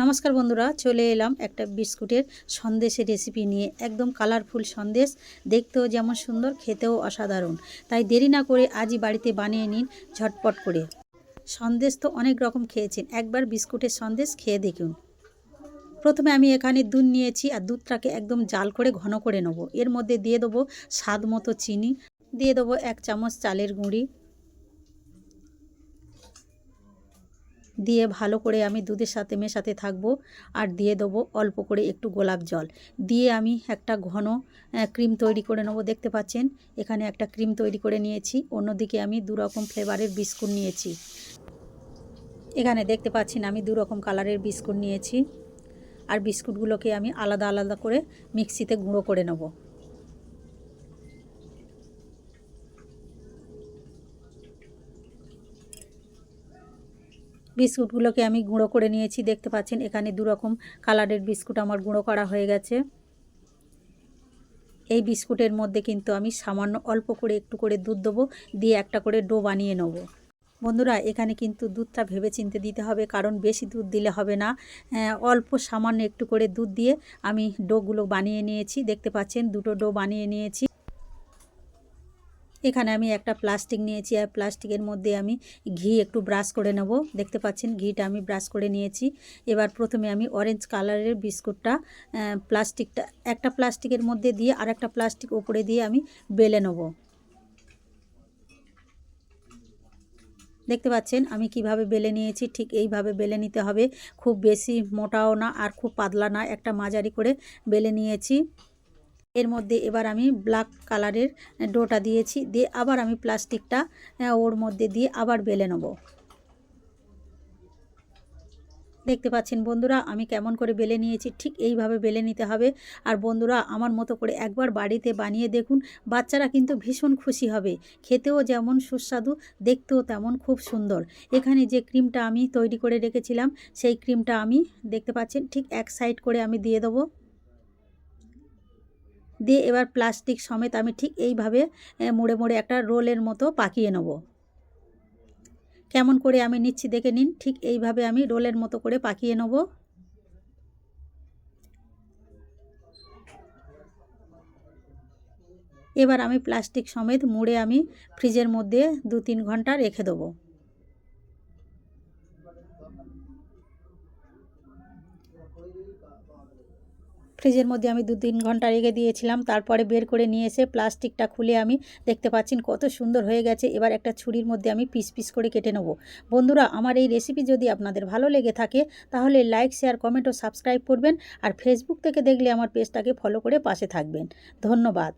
নমস্কার বন্ধুরা, চলে এলাম একটা বিস্কুটের সন্দেশের রেসিপি নিয়ে, একদম কালারফুল সন্দেশ। দেখতেও যেমন সুন্দর, খেতেও অসাধারণ। তাই দেরি না করে আজই বাড়িতে বানিয়ে নিন ঝটপট করে। সন্দেশ তো অনেক রকম খেয়েছেন, একবার বিস্কুটের সন্দেশ খেয়ে দেখুন। প্রথমে আমি এখানে দুধ নিয়েছি আর দুধটাকে একদম জাল করে ঘন করে নেব। এর মধ্যে দিয়ে দেবো স্বাদ মতো চিনি, দিয়ে দেবো এক চামচ চালের গুঁড়ি দিয়ে ভালো করে আমি দুধের সাথে মেশাতে থাকব আর দিয়ে দেবো অল্প করে একটু গোলাপ জল। দিয়ে আমি একটা ঘন ক্রিম তৈরি করে নেব, দেখতে পাচ্ছেন? এখানে একটা ক্রিম তৈরি করে নিয়েছি। অন্যদিকে আমি দু রকম ফ্লেভারের বিস্কুট নিয়েছি। এখানে দেখতে পাচ্ছেন, আমি দু রকম কালারের বিস্কুট নিয়েছি। আর বিস্কুটগুলোকে আমি আলাদা আলাদা করে মিক্সিতে গুঁড়ো করে নেব। বিস্কুটগুলোকে আমি গুঁড়ো করে নিয়েছি, দেখতে পাচ্ছেন এখানে দুরকম কালারের বিস্কুট আমার গুঁড়ো করা হয়ে গেছে। এই বিস্কুটের মধ্যে কিন্তু আমি সামান্য অল্প করে একটু করে দুধ দেবো, দিয়ে একটা করে ডো বানিয়ে নেব। বন্ধুরা, এখানে কিন্তু দুধটা ভেবে চিনতে দিতে হবে, কারণ বেশি দুধ দিলে হবে না। অল্প সামান্য একটু করে দুধ দিয়ে আমি ডোগুলো বানিয়ে নিয়েছি, দেখতে পাচ্ছেন দুটো ডো বানিয়ে নিয়েছি। এখানে আমি একটা প্লাস্টিক নিয়েছি আর প্লাস্টিকের মধ্যে আমি ঘি একটু ব্রাশ করে নেব। দেখতে পাচ্ছেন, ঘিটা আমি ব্রাশ করে নিয়েছি। এবার প্রথমে আমি অরেঞ্জ কালারের বিস্কুটটা প্লাস্টিকটা, একটা প্লাস্টিকের মধ্যে দিয়ে আর একটা প্লাস্টিক ওপরে দিয়ে আমি বেলে নেব। দেখতে পাচ্ছেন, আমি কীভাবে বেলে নিয়েছি, ঠিক এইভাবে বেলে নিতে হবে। খুব বেশি মোটাও না আর খুব পাতলা না, একটা মাঝারি করে বেলে নিয়েছি। এর মধ্যে এবার আমি ব্ল্যাক কালারের ডোটা দিয়েছি। দিয়ে আবার আমি প্লাস্টিকটা ওর মধ্যে দিয়ে আবার বেলে নেব। দেখতে পাচ্ছেন বন্ধুরা, আমি কেমন করে বেলে নিয়েছি, ঠিক এইভাবে বেলে নিতে হবে। আর বন্ধুরা, আমার মতো করে একবার বাড়িতে বানিয়ে দেখুন, বাচ্চারা কিন্তু ভীষণ খুশি হবে। খেতেও যেমন সুস্বাদু, দেখতেও তেমন খুব সুন্দর। এখানে যে ক্রিমটা আমি তৈরি করে রেখেছিলাম, সেই ক্রিমটা আমি, দেখতে পাচ্ছেন, ঠিক এক সাইড করে আমি দিয়ে দেবো। দিয়ে এবার প্লাস্টিক সমেত আমি ঠিক এইভাবে মুড়ে মুড়ে একটা রোলের মতো পাকিয়ে নেব। কেমন করে আমি নিচ্ছি দেখে নিন, ঠিক এইভাবে আমি রোলের মতো করে পাকিয়ে নেব। এবার আমি প্লাস্টিক সমেত মুড়ে আমি ফ্রিজের মধ্যে দু তিন ঘণ্টা রেখে দেবো। ফ্রিজের মধ্যে আমি দু তিন ঘণ্টা রেখে দিয়েছিলাম। তারপরে বের করে নিয়ে এসে প্লাস্টিকটা খুলে আমি দেখতে পাচ্ছেন কত সুন্দর হয়ে গেছে। এবার একটা ছুরির মধ্যে আমি পিস পিস করে কেটে নেব। বন্ধুরা, আমার এই রেসিপি যদি আপনাদের ভালো লেগে থাকে, তাহলে লাইক শেয়ার কমেন্ট ও সাবস্ক্রাইব করবেন। আর ফেসবুক থেকে দেখলে আমার পেজটাকে ফলো করে পাশে থাকবেন। ধন্যবাদ।